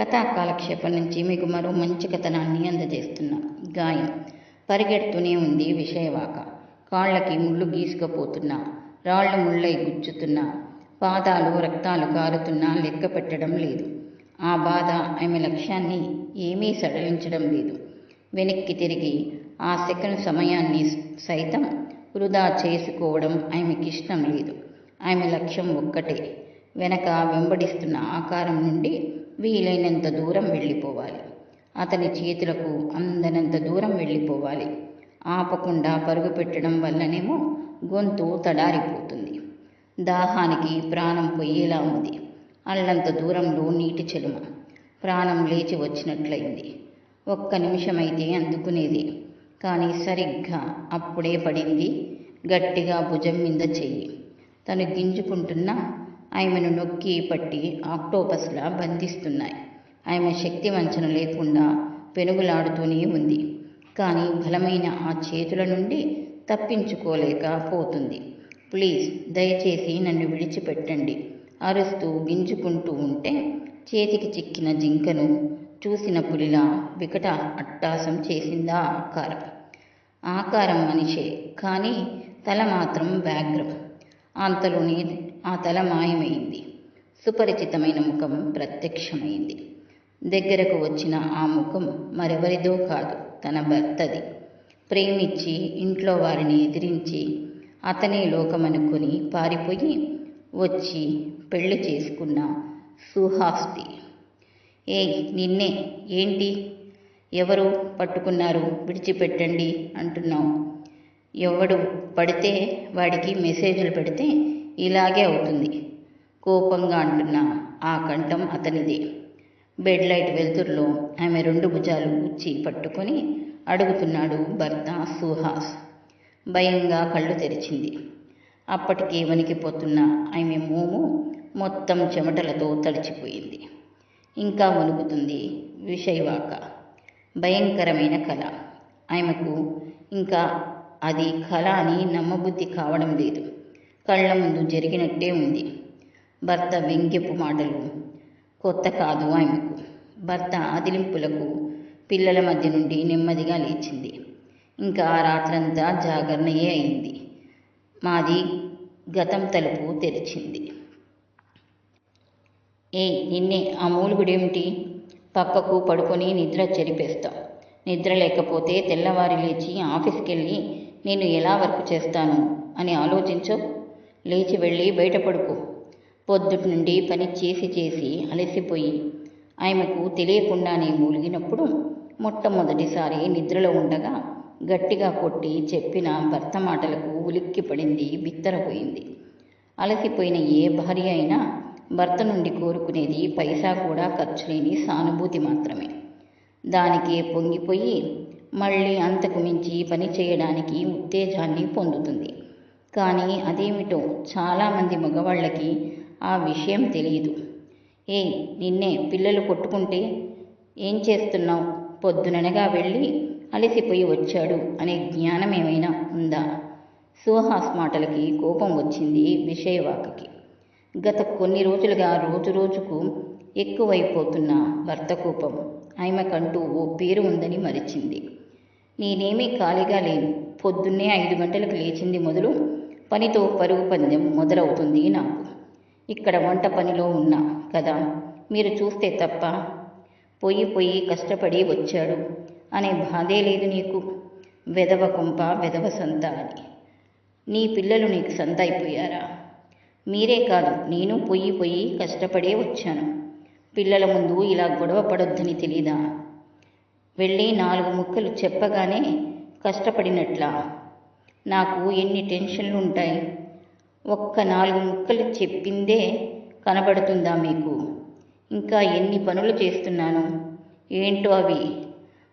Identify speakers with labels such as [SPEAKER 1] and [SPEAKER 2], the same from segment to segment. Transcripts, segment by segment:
[SPEAKER 1] కథా కాలక్షేపం నుంచి మీకు మరో మంచి కథనాన్ని అందజేస్తున్నా. గాయం. పరిగెడుతూనే ఉంది విషయవాక. కాళ్ళకి ముళ్ళు గీసుకుపోతున్నా. రాళ్ళు ముళ్ళై గుచ్చుతున్నా. పాదాలు రక్తాలు కారుతున్నా లెక్క పెట్టడం లేదు. ఆ బాధ ఆమె లక్ష్యాన్ని ఏమీ సడలించడం లేదు. వెనక్కి తిరిగి ఆ సెకండ్ సమయాన్ని సైతం వృధా చేసుకోవడం ఆమెకిష్టం లేదు. ఆమె లక్ష్యం ఒక్కటే. వెనక వెంబడిస్తున్న ఆకారం నుండి వీలైనంత దూరం వెళ్ళిపోవాలి. అతని చేతులకు అందనంత దూరం వెళ్ళిపోవాలి. ఆపకుండా పరుగు పెట్టడం వల్లనేమో గొంతు తడారిపోతుంది. దాహానికి ప్రాణం పొయ్యేలా ఉంది. అల్లంత దూరంలో నీటి చెలుమ. ప్రాణం లేచి వచ్చినట్లయింది. ఒక్క నిమిషమైతే అందుకునేది. కానీ సరిగ్గా అప్పుడే పడింది. గట్టిగా భుజం మీద చెయ్యి. తను గింజుకుంటున్నా ఆమెను నొక్కి పట్టి ఆక్టోపస్లా బంధిస్తున్నాయి. ఆమె శక్తి వంచన లేకుండా పెనుగులాడుతూనే ఉంది. కానీ బలమైన ఆ చేతుల నుండి తప్పించుకోలేకపోతుంది ప్లీజ్ దయచేసి నన్ను విడిచిపెట్టండి అరుస్తూ గింజుకుంటూ ఉంటే చేతికి చిక్కిన జింకను చూసిన పులిలా వికట అట్టాసం చేసిందా ఆకారం. ఆకారం మనిషే కానీ తల మాత్రం వ్యాఘ్రం. అంతలోనే ఆ తల మాయమైంది. సుపరిచితమైన ముఖం ప్రత్యక్షమైంది. దగ్గరకు వచ్చిన ఆ ముఖం మరెవరిదో కాదు తన భర్తది. ప్రేమించి ఇంట్లో వారిని ఎదిరించి అతనే లోకమనుకొని పారిపోయి వచ్చి పెళ్ళి చేసుకున్న సుహాస్తి. ఏ నిన్నే ఏంటి? ఎవరు పట్టుకున్నారు? విడిచిపెట్టండి అంటున్నావు. ఎవడు పడితే వాడికి మెసేజ్లు పెడితే ఇలాగే అవుతుంది. కోపంగా అంటున్న ఆ కంఠం అతనిదే. బెడ్ లైట్ వెలుతురులో ఆమె రెండు భుజాలు ఉచ్చి పట్టుకొని అడుగుతున్నాడు భర్త సుహాస్. భయంగా కళ్ళు తెరిచింది. అప్పటికే వణికిపోతున్న ఆమె మోము మొత్తం చెమటలతో తడిచిపోయింది. ఇంకా వణుకుతుంది విషయవాక. భయంకరమైన కళ ఆమెకు ఇంకా అది కళ అని నమ్మబుద్ధి కావడం లేదు. కళ్ళ ముందు జరిగినట్టే ఉంది. భర్త వ్యంగ్యపు మాటలు కొత్త కాదు ఆమెకు. భర్త ఆదిలింపులకు పిల్లల మధ్య నుండి నెమ్మదిగా లేచింది. ఇంకా ఆ రాత్రంతా జాగరణయే అయింది. మాది గతం తలుపు తెరిచింది. ఏ నిన్నే ఆ మూలుగుడేమిటి? పక్కకు పడుకొని నిద్ర చెరిపేస్తాం. నిద్ర లేకపోతే తెల్లవారి లేచి ఆఫీస్కి వెళ్ళి నేను ఎలా వర్క్ చేస్తాను అని ఆలోచించో. లేచి వెళ్ళి బయట పడుకో పొద్దుటి నుండి పని చేసి చేసి అలసిపోయి ఆమెకు తెలియకుండానే మూలిగినప్పుడు మొట్టమొదటిసారి నిద్రలో ఉండగా గట్టిగా కొట్టి చెప్పిన భర్త మాటలకు ఉలిక్కి పడింది బిత్తరపోయింది. అలసిపోయిన ఏ భార్య అయినా భర్త నుండి కోరుకునేది పైసా కూడా ఖర్చు లేని సానుభూతి మాత్రమే. దానికే పొంగిపోయి మళ్ళీ అంతకు మించి పని చేయడానికి ఉత్తేజాన్ని పొందుతుంది. కానీ అదేమిటో చాలామంది మగవాళ్ళకి ఆ విషయం తెలియదు ఏ నిన్నే పిల్లలు కొట్టుకుంటే ఏం చేస్తున్నావు? పొద్దుననగా వెళ్ళి అలసిపోయి వచ్చాడు అనే జ్ఞానం ఏమైనా ఉందా? సుహాస్ మాటలకి కోపం వచ్చింది విషయవాకకి. గత కొన్ని రోజులుగా రోజు రోజుకు ఎక్కువైపోతున్న భర్త కోపం ఆమెకంటూ ఓ పేరు ఉందని మరిచింది. నేనేమీ ఖాళీగా లేను. పొద్దున్నే ఐదు గంటలకు లేచింది మొదలు పనితో పరుగు పందెం మొదలవుతుంది నాకు. ఇక్కడ వంట పనిలో ఉన్నా కదా మీరు చూస్తే తప్ప. పొయ్యి పొయ్యి కష్టపడి వచ్చాడు. అనే బాధే లేదు నీకు. వెదవ కొంప వెదవ సంత అని. నీ పిల్లలు నీకు సంత అయిపోయారా? మీరే కాదు నేను పొయ్యి పొయ్యి కష్టపడే వచ్చాను. పిల్లల ముందు ఇలా గొడవ పడొద్దని తెలీదా? వెళ్ళి నాలుగు ముక్కలు చెప్పగానే కష్టపడినట్లా. నాకు ఎన్ని టెన్షన్లు ఉంటాయి ఒక్క నాలుగు ముక్కలు చెప్పిందే కనబడుతుందా మీకు? ఇంకా ఎన్ని పనులు చేస్తున్నాను? ఏంటో అవి.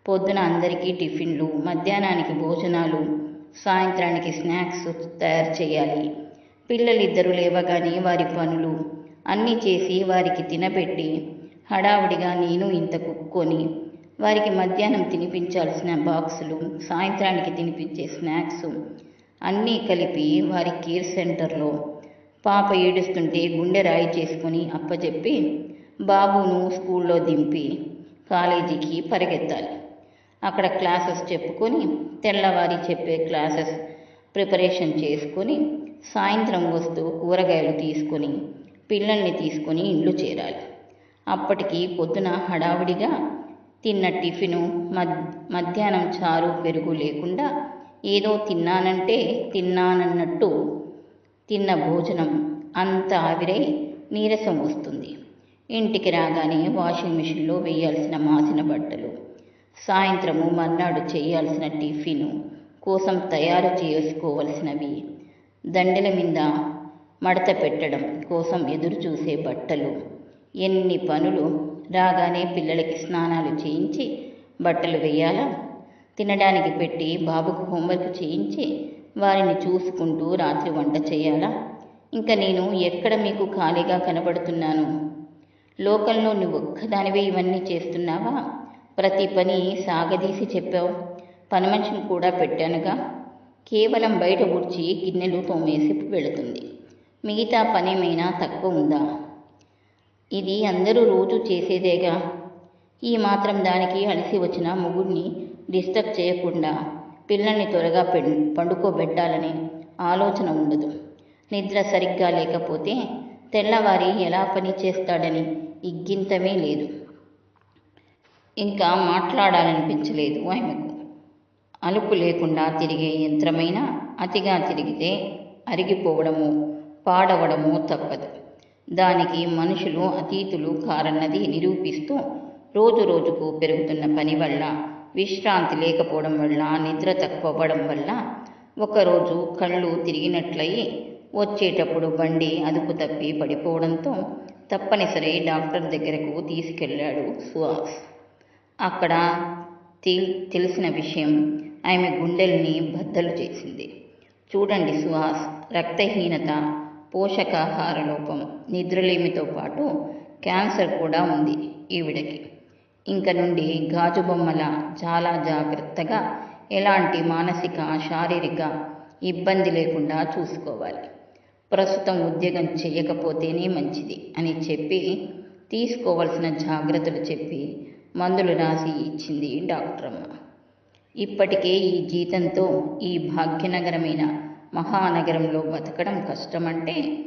[SPEAKER 1] పొద్దున అందరికీ టిఫిన్లు మధ్యాహ్నానికి భోజనాలు సాయంత్రానికి స్నాక్స్ తయారు చేయాలి. పిల్లలిద్దరూ లేవగానే వారి పనులు అన్నీ చేసి వారికి తినబెట్టి హడావుడిగా నేను ఇంత కుక్కొని వారికి మధ్యాహ్నం తినిపించాల్సిన బాక్సులు సాయంత్రానికి తినిపించే స్నాక్స్ అన్నీ కలిపి వారి కేర్ సెంటర్లో పాప ఏడుస్తుంటే గుండె రాయి చేసుకొని అప్పచెప్పి బాబును స్కూల్లో దింపి కాలేజీకి పరిగెత్తాలి. అక్కడ క్లాసెస్ చెప్పుకొని తెల్లవారి చెప్పే క్లాసెస్ ప్రిపరేషన్ చేసుకొని సాయంత్రం వస్తూ కూరగాయలు తీసుకొని పిల్లల్ని తీసుకొని ఇల్లు చేరాలి. అప్పటికి పొద్దున హడావిడిగా తిన్న టిఫిను మద్ మధ్యాహ్నం చారు పెరుగు లేకుండా ఏదో తిన్నానంటే తిన్నానన్నట్టు తిన్న భోజనం అంత ఆవిరై నీరసం వస్తుంది. ఇంటికి రాగానే వాషింగ్ మిషన్లో వేయాల్సిన మాసిన బట్టలు సాయంత్రము మర్నాడు చేయాల్సిన టిఫిను కోసం తయారు చేసుకోవలసినవి దండెల మీద మడత పెట్టడం కోసం ఎదురు చూసే బట్టలు ఎన్ని పనులు రాగానే పిల్లలకి స్నానాలు చేయించి బట్టలు వేయాలా? తినడానికి పెట్టి బాబుకు హోంవర్క్ చేయించి వారిని చూసుకుంటూ రాత్రి వంట చేయాలా? ఇంకా నేను ఎక్కడ మీకు ఖాళీగా కనబడుతున్నాను? లోకంలో నువ్వు ఒక్కదానివే ఇవన్నీ చేస్తున్నావా? ప్రతి పని సాగదీసి చెప్పావు. పని మనిషిని కూడా పెట్టానుగా. కేవలం బయట ఊడ్చి గిన్నెలు తోమేసి వెళుతుంది. మిగతా పనేమైనా తక్కువ ఉందా? ఇది అందరూ రోజు చేసేదేగా. ఈ మాత్రం దానికి అలిసి వచ్చిన ముగ్గురిని డిస్టర్బ్ చేయకుండా పిల్లల్ని త్వరగా పె పండుకోబెట్టాలనే ఆలోచన ఉండదు. నిద్ర సరిగ్గా లేకపోతే తెల్లవారి ఎలా పని చేస్తాడని ఇగ్గింతమే లేదు. ఇంకా మాట్లాడాలనిపించలేదు ఆమెకు. అలుపు లేకుండా తిరిగే యంత్రమైనా అతిగా తిరిగితే అరిగిపోవడము పాడవడము తప్పదు. దానికి మనుషులు అతీతులు కారన్నది నిరూపిస్తూ రోజు రోజుకు పెరుగుతున్న పని వల్ల విశ్రాంతి లేకపోవడం వల్ల నిద్ర తక్కువవ్వడం వల్ల ఒకరోజు కళ్ళు తిరిగినట్లయి వచ్చేటప్పుడు బండి అదుపు తప్పి పడిపోవడంతో తప్పనిసరి డాక్టర్ దగ్గరకు తీసుకెళ్ళాడు సుహాస్. అక్కడ తెలిసిన విషయం ఆమె గుండెల్ని బద్దలు చేసింది. చూడండి సుహాస్ రక్తహీనత పోషకాహార లోపం నిద్రలేమితో పాటు క్యాన్సర్ కూడా ఉంది ఈవిడకి. ఇంక నుండి గాజు బొమ్మల చాలా జాగ్రత్తగా ఎలాంటి మానసిక శారీరక ఇబ్బంది లేకుండా చూసుకోవాలి. ప్రస్తుతం ఉద్యోగం చేయకపోతేనే మంచిది అని చెప్పి తీసుకోవలసిన జాగ్రత్తలు చెప్పి మందులు రాసి ఇచ్చింది డాక్టర్ అమ్మ ఇప్పటికే ఈ జీతంతో ఈ భాగ్యనగరమైన మహానగరంలో బతకడం కష్టమంటే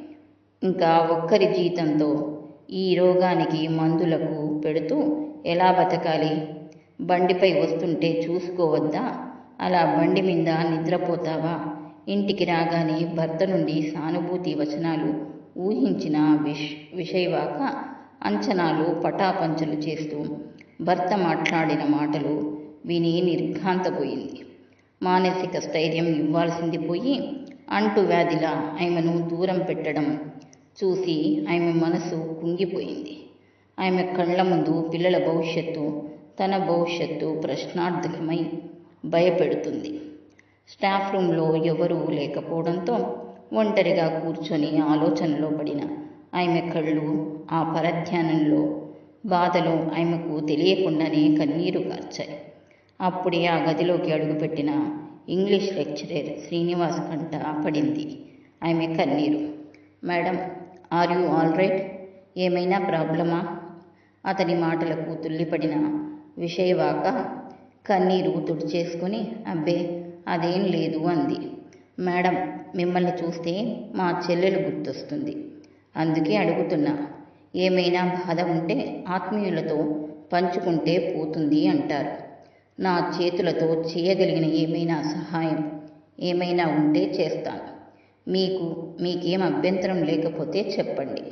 [SPEAKER 1] ఇంకా ఒక్కరి జీతంతో ఈ రోగానికి మందులకు పెడుతూ ఎలా బతకాలి? బండిపై వస్తుంటే చూసుకోవద్దా? అలా బండి మీద నిద్రపోతావా? ఇంటికి రాగానే భర్త నుండి సానుభూతి వచనాలు ఊహించిన విష్ విషయవాక అంచనాలు పటాపంచలు చేస్తూ భర్త మాట్లాడిన మాటలు విని నిర్ఘాంతపోయింది. మానసిక స్థైర్యం ఇవ్వాల్సింది పోయి అంటు వ్యాధిలా ఆమెను దూరం పెట్టడం చూసి ఆమె మనసు కుంగిపోయింది. ఆమె కళ్ళ ముందు పిల్లల భవిష్యత్తు తన భవిష్యత్తు ప్రశ్నార్థకమై భయపెడుతుంది. స్టాఫ్ రూమ్లో ఎవరూ లేకపోవడంతో ఒంటరిగా కూర్చొని ఆలోచనలో పడిన ఆమె కళ్ళు ఆ పరధ్యానంలో బాధలో ఆమెకు తెలియకుండానే కన్నీరు కార్చాయి. అప్పుడే ఆ గదిలోకి అడుగుపెట్టిన ఇంగ్లీష్ లెక్చరర్ శ్రీనివాస్ కంట పడింది. ఆమె కన్నీరు. Madam are you all right? ఏమైనా ప్రాబ్లమా అతని మాటలకు తుల్లిపడిన విషయవాక కన్నీరు తుడిచేసుకుని అబ్బే అదేం లేదు అంది. మేడం మిమ్మల్ని చూస్తే మా చెల్లెలు గుర్తొస్తుంది. అందుకే అడుగుతున్నా. ఏమైనా బాధ ఉంటే ఆత్మీయులతో పంచుకుంటే పోతుంది అంటారు. నా చేతులతో చేయగలిగిన ఏమైనా సహాయం ఏమైనా ఉంటే చేస్తాను. మీకు మీకేం అభ్యంతరం లేకపోతే చెప్పండి.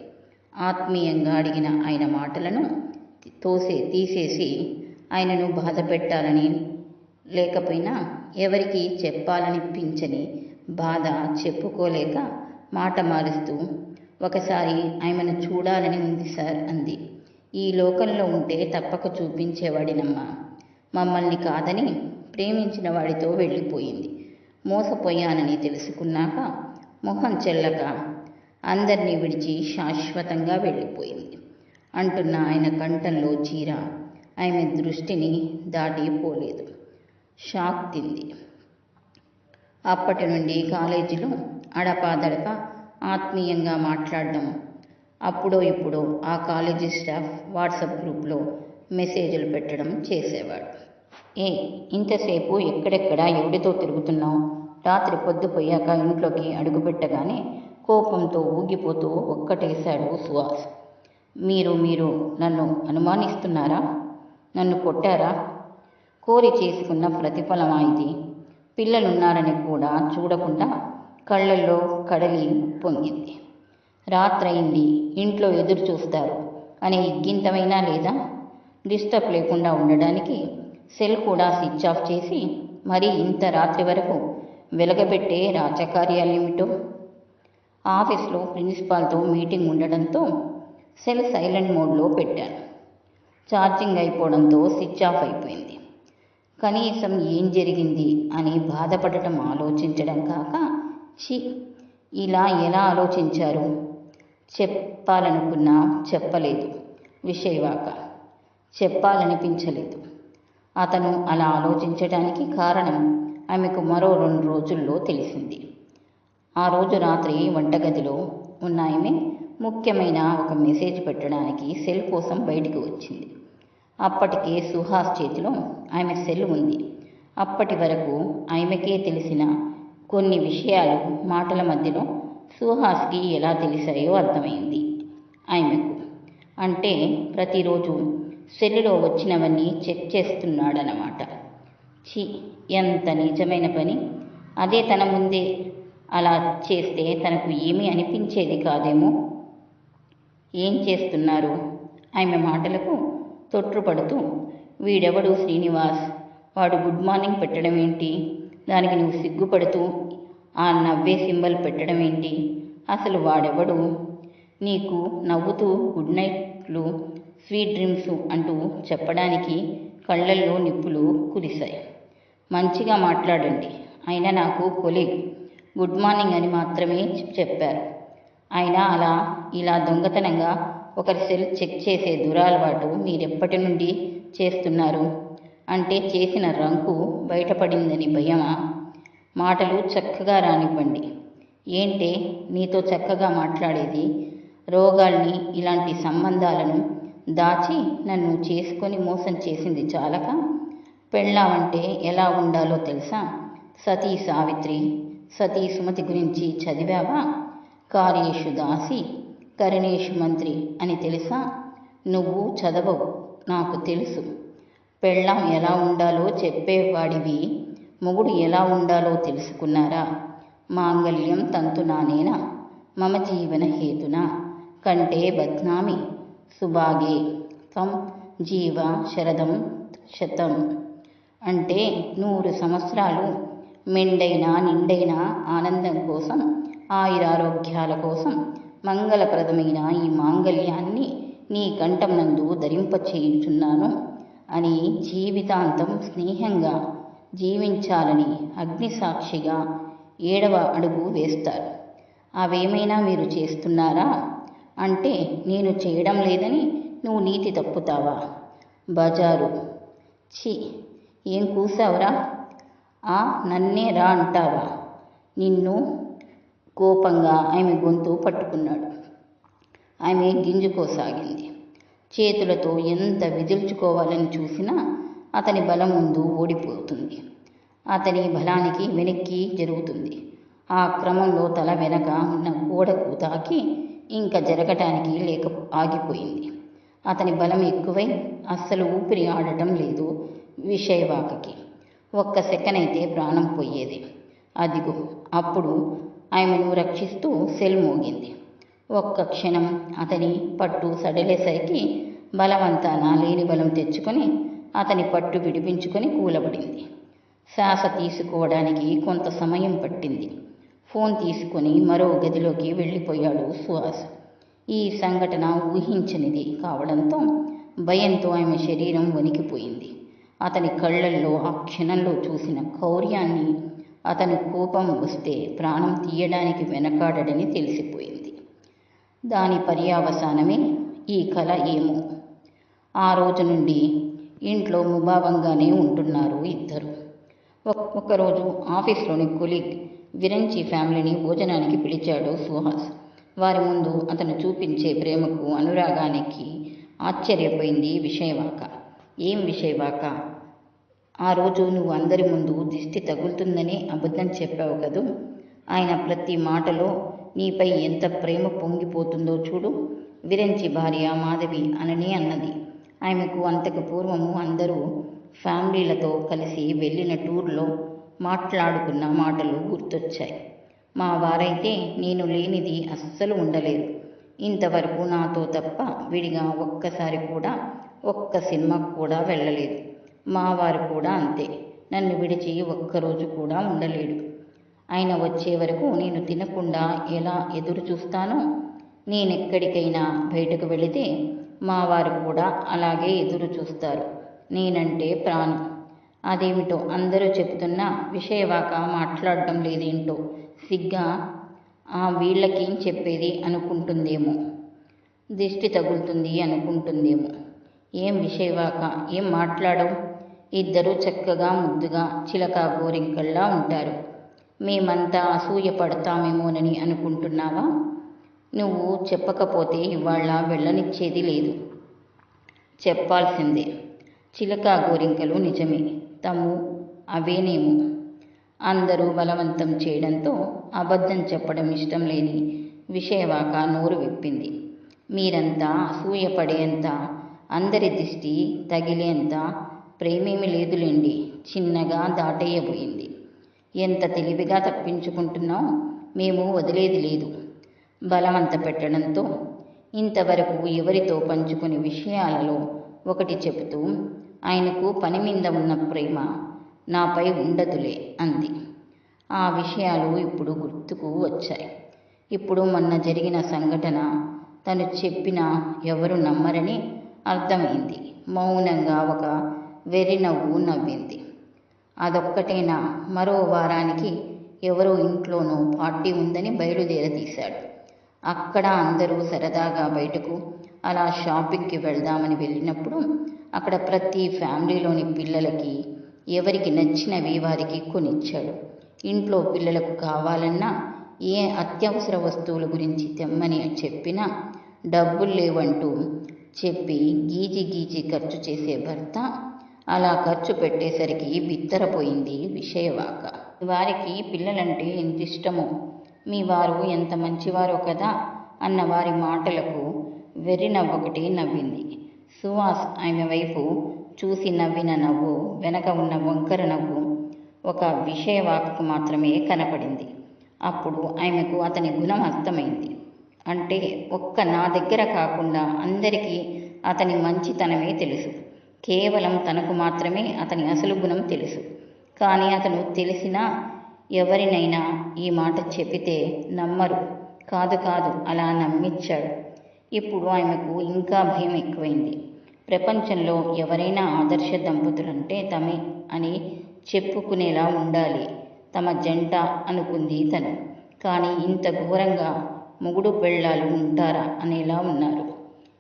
[SPEAKER 1] ఆత్మీయంగా అడిగిన ఆయన మాటలను తోసే తీసేసి ఆయనను బాధ పెట్టాలని లేకపోయినా ఎవరికి చెప్పాలనిపించని బాధ చెప్పుకోలేక మాట మారుస్తూ ఒకసారి ఆమెను చూడాలని ఉంది సార్ అంది. ఈ లోకంలో ఉంటే తప్పక చూపించేవాడినమ్మా. మమ్మల్ని కాదని ప్రేమించిన వాడితో వెళ్ళిపోయింది. మోసపోయానని తెలుసుకున్నాక మొహం చెల్లక అందరినీ విడిచి శాశ్వతంగా వెళ్ళిపోయింది. అంటున్న ఆయన కంఠంలో చీర ఆమె దృష్టిని దాటిపోలేదు షాక్ తింది. అప్పటి నుండి కాలేజీలో అడపాదడప ఆత్మీయంగా మాట్లాడడం అప్పుడో ఇప్పుడో ఆ కాలేజీ స్టాఫ్ వాట్సాప్ గ్రూప్లో మెసేజ్లు పెట్టడం చేసేవాడు. ఏ ఇంతసేపు ఎక్కడెక్కడ ఎవడితో తిరుగుతున్నావు? రాత్రి పొద్దుపోయాక ఇంట్లోకి అడుగుపెట్టగానే కోపంతో ఊగిపోతూ ఒక్కటేశాడు సుహాస్. మీరు మీరు నన్ను అనుమానిస్తున్నారా? నన్ను కొట్టారా? కోరి చేసుకున్న ప్రతిఫలమా ఇది? పిల్లలున్నారని కూడా చూడకుండా కళ్ళల్లో కడలి పొంగింది. రాత్రయింది ఇంట్లో ఎదురు చూస్తారు అనే ఇగ్గింతమైనా లేదా? డిస్టర్బ్ లేకుండా ఉండడానికి సెల్ కూడా స్విచ్ ఆఫ్ చేసి మరీ ఇంత రాత్రి వరకు వెలగబెట్టే రాజకార్యాలేమిటో ఆఫీస్లో ప్రిన్సిపాల్తో మీటింగ్ ఉండడంతో సెల్ సైలెంట్ మోడ్లో పెట్టాను. ఛార్జింగ్ అయిపోవడంతో స్విచ్ ఆఫ్ అయిపోయింది. కనీసం ఏం జరిగింది అని బాధపడటం ఆలోచించడం కాక షీ ఇలా ఎలా ఆలోచించారు? చెప్పాలనుకున్నా చెప్పలేదు. విషయవాక చెప్పాలనిపించలేదు. అతను అలా ఆలోచించడానికి కారణం ఆమెకు మరో రెండు రోజుల్లో తెలిసింది. ఆ రోజు రాత్రి వంటగదిలో ఉన్న ఆమె ముఖ్యమైన ఒక మెసేజ్ పెట్టడానికి సెల్ కోసం బయటికి వచ్చింది. అప్పటికే సుహాస్ చేతిలో ఆమె సెల్ ఉంది. అప్పటి వరకు ఆమెకే తెలిసిన కొన్ని విషయాలు మాటల మధ్యలో సుహాస్కి ఎలా తెలిసాయో అర్థమైంది ఆమెకు. అంటే ప్రతిరోజు సెల్లులో వచ్చినవన్నీ చెక్ చేస్తున్నాడనమాట చి ఎంత నిజమైన పని. అదే తన ముందే అలా చేస్తే తనకు ఏమీ అనిపించేది కాదేమో. ఏం చేస్తున్నారు? ఆమె మాటలకు తొట్టుపడుతూ వీడెవడు శ్రీనివాస్? వాడు గుడ్ మార్నింగ్ పెట్టడం ఏంటి? దానికి నువ్వు సిగ్గుపడుతూ ఆ నవ్వే సింబల్ పెట్టడం ఏంటి? అసలు వాడెవడు? నీకు నవ్వుతూ గుడ్ నైట్లు స్వీట్ డ్రీమ్స్ అంటూ చెప్పడానికి కళ్ళల్లో నిప్పులు కురిశాయి. మంచిగా మాట్లాడండి. ఆయన నాకు కొలీగ్ గుడ్ మార్నింగ్ అని మాత్రమే చెప్పారు. ఆయన అలా ఇలా దొంగతనంగా ఒకరి సెల్ చెక్ చేసే దురలవాటు మీరెప్పటి నుండి చేస్తున్నారు? అంటే చేసిన రంకు బయటపడిందని భయమా? మాటలు చక్కగా రానివ్వండి. ఏంటే నీతో చక్కగా మాట్లాడేది? రోగాల్ని ఇలాంటి సంబంధాలను దాచి నన్ను చేసుకొని మోసం చేసింది చాలక? పెళ్ళామంటే ఎలా ఉండాలో తెలుసా? సతీ సావిత్రి సతీ సుమతి గురించి చదివావా? కార్యేషు దాసి కరణేషు మంత్రి అని తెలుసా? నువ్వు చదవవు నాకు తెలుసు. పెళ్ళాం ఎలా ఉండాలో చెప్పేవాడివి మొగుడు ఎలా ఉండాలో తెలుసుకున్నారా? మాంగళ్యం తంతునానేనా మమ జీవన హేతున? కంటే బద్నామి. సుభాగే. త్వం జీవ శరదం శతం. అంటే నూరు సంవత్సరాలు మెండైన నిండైన ఆనందం కోసం ఆయురారోగ్యాల కోసం మంగళప్రదమైన ఈ మాంగళ్యాన్ని నీ కంఠమునందు ధరింపచేయుచున్నాను అని జీవితాంతం స్నేహంగా జీవించాలని అగ్నిసాక్షిగా ఏడవ అడుగు వేస్తారు. అవేమైనా మీరు చేస్తున్నారా? అంటే నేను చేయడం లేదని నువ్వు నీతి తప్పుతావా? బజారు. ఛీ ఏం కూసావురా? ఆ నన్నే రా అంటావా? నిన్ను కోపంగా ఆమె గొంతు పట్టుకున్నాడు. ఆమె గింజుకోసాగింది చేతులతో ఎంత విదిల్చుకోవాలని చూసినా అతని బలం ముందు ఓడిపోతుంది. అతని బలానికి వెనక్కి జరుగుతుంది. ఆ క్రమంలో తల వెనక ఉన్న గోడకు తాకి ఇంకా జరగటానికి లేక ఆగిపోయింది. అతని బలం ఎక్కువై అస్సలు ఊపిరి ఆడటం లేదు విషయవాకకి. ఒక్క సెకండ్ అయితే ప్రాణం పోయేది. అదిగో అప్పుడు ఆమెను రక్షిస్తూ సెల్ మోగింది. ఒక్క క్షణం అతని పట్టు సడలేసరికి బలవంతాన లేని బలం తెచ్చుకొని అతని పట్టు విడిపించుకొని కూలబడింది. శ్వాస తీసుకోవడానికి కొంత సమయం పట్టింది. ఫోన్ తీసుకొని మరో గదిలోకి వెళ్ళిపోయాడు సుహాస్. ఈ సంఘటన ఊహించనిది కావడంతో భయంతో ఆమె శరీరం వణికిపోయింది. అతని కళ్ళల్లో ఆ క్షణంలో చూసిన కౌర్యాన్ని అతని కోపం వస్తే ప్రాణం తీయడానికి వెనకాడడని తెలిసిపోయింది. దాని పర్యావసానమే ఈ కళ ఏమో. ఆ రోజు నుండి ఇంట్లో ముభావంగానే ఉంటున్నారు ఇద్దరు. ఒక- ఒకరోజు ఆఫీస్లోని కొలీగ్ విరంచి ఫ్యామిలీని భోజనానికి పిలిచాడు సుహాస్. వారి ముందు అతను చూపించే ప్రేమకు అనురాగానికి ఆశ్చర్యపోయింది విషయవాక. ఏం విషయవాక? ఆ రోజు నువ్వు అందరి ముందు దిష్టి తగులుతుందని అబద్ధం చెప్పావు కదూ? ఆయన ప్రతి మాటలో నీపై ఎంత ప్రేమ పొంగిపోతుందో చూడు. విరంచి భార్య మాధవి అనని అన్నది. ఆమెకు అంతకు పూర్వము అందరూ ఫ్యామిలీలతో కలిసి వెళ్ళిన టూర్లో మాట్లాడుకున్న మాటలు గుర్తొచ్చాయి. మా వారైతే నేను లేనిది అస్సలు ఉండలేదు. ఇంతవరకు నాతో తప్ప విడిగా ఒక్కసారి కూడా ఒక్క సినిమాకు కూడా వెళ్ళలేదు. మా వారు కూడా అంతే. నన్ను విడిచి ఒక్కరోజు కూడా ఉండలేడు. ఆయన వచ్చే వరకు నేను తినకుండా ఎలా ఎదురు చూస్తానో? నేనెక్కడికైనా బయటకు వెళితే మా వారు కూడా అలాగే ఎదురు చూస్తారు. నేనంటే ప్రాణం. అదేమిటో అందరూ చెప్తున్నా విషయవాక మాట్లాడడం లేదేంటో సిగ్గా ఆ వీళ్ళకేం చెప్పేది అనుకుంటుందేమో. దిష్టి తగులుతుంది అనుకుంటుందేమో. ఏం విషయవాక? ఏం మాట్లాడవు? ఇద్దరూ చక్కగా ముద్దుగా చిలక గోరింకల్లా ఉంటారు. మేమంతా అసూయ పడతామేమోనని అనుకుంటున్నావా? నువ్వు చెప్పకపోతే ఇవాళ వెళ్ళనిచ్చేది లేదు. చెప్పాల్సిందే. చిలక గోరింకలు నిజమే. తము అవేనేమో? అందరూ బలవంతం చేయడంతో అబద్ధం చెప్పడం ఇష్టం లేని విషయవాక నోరు విప్పింది. మీరంతా అసూయపడేంత అందరి దిష్టి తగిలేంత ప్రేమేమి లేదులేండి చిన్నగా దాటేయబోయింది. ఎంత తెలివిగా తప్పించుకుంటున్నావు మేము వదిలేది లేదు. బలవంత పెట్టడంతో ఇంతవరకు ఎవరితో పంచుకుని విషయాలలో ఒకటి చెబుతూ ఆయనకు పని మీద ఉన్న ప్రేమ నాపై ఉండదులే అంది. ఆ విషయాలు ఇప్పుడు గుర్తుకు వచ్చాయి. ఇప్పుడు మొన్న జరిగిన సంఘటన తను చెప్పినా ఎవరు నమ్మరని అర్థమైంది. మౌనంగా ఒక వెర్రి నవ్వు నవ్వింది. అదొక్కటేనా? మరో వారానికి ఎవరో ఇంట్లోనూ పార్టీ ఉందని బయలుదేరదీశాడు. అక్కడ అందరూ సరదాగా బయటకు అలా షాపింగ్కి వెళ్దామని వెళ్ళినప్పుడు అక్కడ ప్రతి ఫ్యామిలీలోని పిల్లలకి ఎవరికి నచ్చినవి వారికి కొనిచ్చాడు. ఇంట్లో పిల్లలకు కావాలన్నా ఏ అత్యవసర వస్తువుల గురించి తెమ్మని చెప్పినా డబ్బులు లేవంటూ చెప్పి గీచి గీచి ఖర్చు చేసే భర్త అలా ఖర్చు పెట్టేసరికి బిత్తరపోయింది విషయవాక. వారికి పిల్లలంటే ఎంత ఇష్టమో మీ వారు ఎంత మంచివారో కదా అన్న వారి మాటలకు వెర్రి నవ్వొకటి నవ్వింది. సుహాస్ ఆమె వైపు చూసి నవ్విన నవ్వు వెనక ఉన్న వంకర నవ్వు ఒక విషయవాకకు మాత్రమే కనపడింది. అప్పుడు ఆమెకు అతని గుణం అర్థమైంది. అంటే ఒక్క నా దగ్గర కాకుండా అందరికీ అతని మంచితనమే తెలుసు. కేవలం తనకు మాత్రమే అతని అసలు గుణం తెలుసు. కానీ అతను తెలిసినా ఎవరినైనా ఈ మాట చెబితే నమ్మరు. కాదు కాదు అలా నమ్మిచ్చాడు ఇప్పుడు ఆమెకు ఇంకా భయం ఎక్కువైంది. ప్రపంచంలో ఎవరైనా ఆదర్శ దంపతులంటే తమే అని చెప్పుకునేలా ఉండాలి. తమ జంట అనుకుంది తను. కానీ ఇంత ఘోరంగా మొగుడు పెళ్ళాలు ఉంటారా అనేలా ఉన్నారు.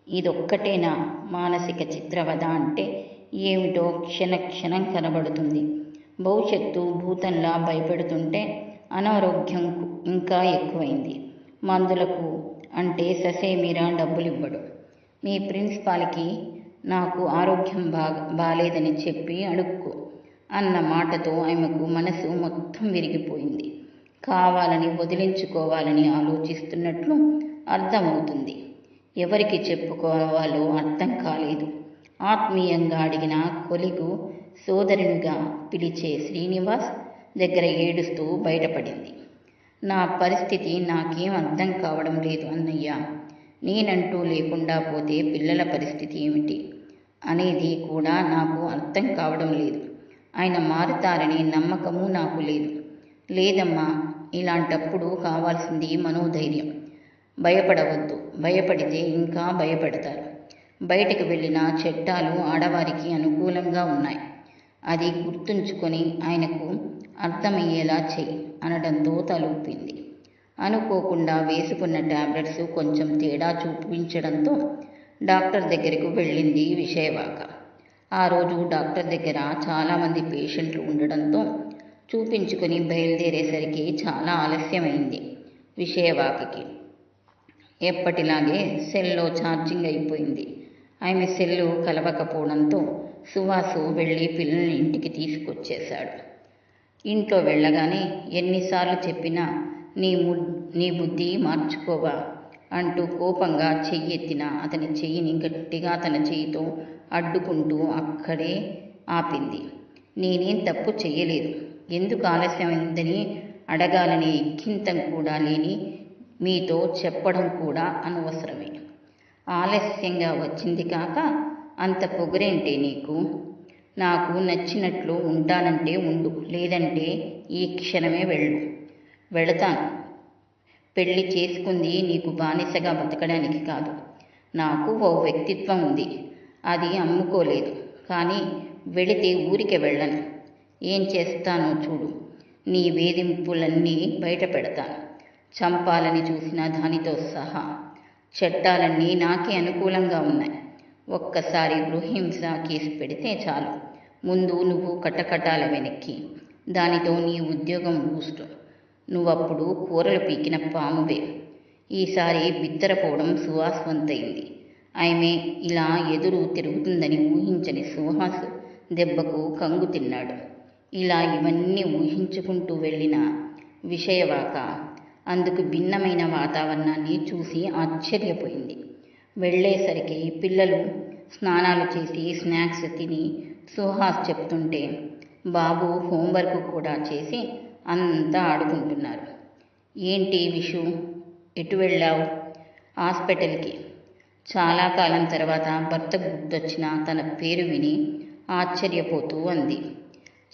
[SPEAKER 1] ఇదొక్కటేనా మానసిక చిత్రవధ అంటే ఏమిటో క్షణ క్షణం కనబడుతుంది. భవిష్యత్తు భూతంలా భయపెడుతుంటే అనారోగ్యం ఇంకా ఎక్కువైంది. మందులకు అంటే ససేమిరా డబ్బులు ఇవ్వడు మీ ప్రిన్సిపాల్కి నాకు ఆరోగ్యం బాగా బాలేదని చెప్పి అడుక్కో అన్న మాటతో ఆమెకు మనసు మొత్తం విరిగిపోయింది. కావాలని వదిలించుకోవాలని ఆలోచిస్తున్నట్లు అర్థమవుతుంది. ఎవరికి చెప్పుకోవాలో అర్థం కాలేదు. ఆత్మీయంగా అడిగిన కొలిగు సోదరునిగా పిలిచే శ్రీనివాస్ దగ్గర ఏడుస్తూ బయటపడింది. నా పరిస్థితి నాకేం అర్థం కావడం లేదు అన్నయ్య. నేనంటూ లేకుండా పోతే పిల్లల పరిస్థితి ఏమిటి? అనేది కూడా నాకు అర్థం కావడం లేదు. ఆయన మారుతారని నమ్మకము నాకు లేదు. లేదమ్మా ఇలాంటప్పుడు కావాల్సింది మనోధైర్యం. భయపడవద్దు. భయపడితే ఇంకా భయపడతారు. బయటకు వెళ్ళిన చట్టాలు ఆడవారికి అనుకూలంగా ఉన్నాయి. అది గుర్తుంచుకొని ఆయనకు అర్థమయ్యేలా చెయ్యి అనడంతో తలూపింది అనుకోకుండా వేసుకున్న టాబ్లెట్స్ కొంచెం తేడా చూపించడంతో డాక్టర్ దగ్గరకు వెళ్ళింది విషయవాక. ఆ రోజు డాక్టర్ దగ్గర చాలామంది పేషెంట్లు ఉండడంతో చూపించుకొని బయలుదేరేసరికి చాలా ఆలస్యమైంది విషయవాకకి. ఎప్పటిలాగే సెల్లో ఛార్జింగ్ అయిపోయింది. ఆమె సెల్లు కలవకపోవడంతో సువాసు వెళ్ళి పిల్లల్ని ఇంటికి తీసుకొచ్చేశాడు. ఇంట్లో వెళ్ళగానే ఎన్నిసార్లు చెప్పినా నీ ము నీ బుద్ధి మార్చుకోవా అంటూ కోపంగా చెయ్యెత్తిన అతని చెయ్యిని గట్టిగా తన చెయ్యితో అడ్డుకుంటూ అక్కడే ఆపింది. నేనేం తప్పు చెయ్యలేదు. ఎందుకు ఆలస్యమైందని అడగాలనే ఇక్కింతం కూడా లేని మీతో చెప్పడం కూడా అనవసరమే. ఆలస్యంగా వచ్చింది కాక అంత పొగరేంటే నీకు? నాకు నచ్చినట్లు ఉంటానంటే ఉండు లేదంటే ఈ క్షణమే వెళ్ళు. వెళతాను. పెళ్ళి చేసుకుంది నీకు బానిసగా బతకడానికి కాదు. నాకు ఓ వ్యక్తిత్వం ఉంది. అది అమ్ముకోలేదు. కానీ వెళితే ఊరికే వెళ్ళను. ఏం చేస్తానో చూడు. నీ వేధింపులన్నీ బయట పెడతాను. చంపాలని చూసిన దానితో సహా. చట్టాలన్నీ నాకే అనుకూలంగా ఉన్నాయి. ఒక్కసారి గృహింస కేసు పెడితే చాలు. ముందు నువ్వు కట్టకట్టాల వెనక్కి. దానితో నీ ఉద్యోగం బూస్ట్. నువ్వప్పుడు కూరలు పీకిన పామువే. ఈసారి బిత్తరపోవడం సుహాస్ వంతైంది ఆమె ఇలా ఎదురు తిరుగుతుందని ఊహించని సుహాస్ దెబ్బకు కంగు తిన్నాడు. ఇలా ఇవన్నీ ఊహించుకుంటూ వెళ్ళిన విషయవాక అందుకు భిన్నమైన వాతావరణాన్ని చూసి ఆశ్చర్యపోయింది. వెళ్ళేసరికి పిల్లలు స్నానాలు చేసి స్నాక్స్ తిని సుహాస్ చెప్తుంటే బాబు హోంవర్క్ కూడా చేసి అంతా ఆడుకుంటున్నారు. ఏంటి విషు? ఎటు వెళ్ళావు? హాస్పిటల్కి. చాలా కాలం తర్వాత భర్త గుర్తొచ్చిన తన పేరు విని ఆశ్చర్యపోతూ అంది.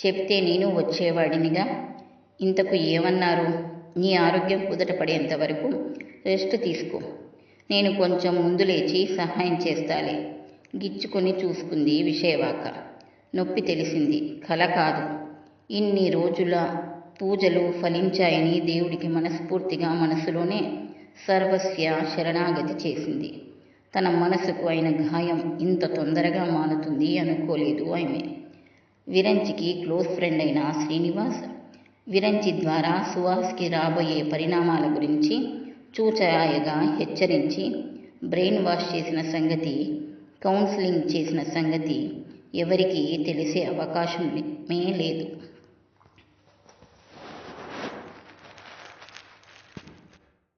[SPEAKER 1] చెప్తే నేను వచ్చేవాడినిగా? ఇంతకు ఏమన్నారు? నీ ఆరోగ్యం కుదటపడేంత వరకు రెస్ట్ తీసుకో. నేను కొంచెం ముందు లేచి సహాయం చేస్తాలే. గిచ్చుకొని చూసుకుంది విషయవాక. నొప్పి తెలిసింది. కల కాదు. ఇన్ని రోజుల పూజలు ఫలించాయని దేవుడికి మనస్ఫూర్తిగా మనసులోనే సర్వస్య శరణాగతి చేసింది. తన మనసుకు అయిన గాయం ఇంత తొందరగా మానుతుంది అనుకోలేదు ఆమె. విరంచికి క్లోజ్ ఫ్రెండ్ అయిన శ్రీనివాస్ విరంచి ద్వారా సుహాస్కి రాబోయే పరిణామాల గురించి చూచాయగా హెచ్చరించి బ్రెయిన్ వాష్ చేసిన సంగతి కౌన్సిలింగ్ చేసిన సంగతి ఎవరికీ తెలిసే అవకాశమే లేదు.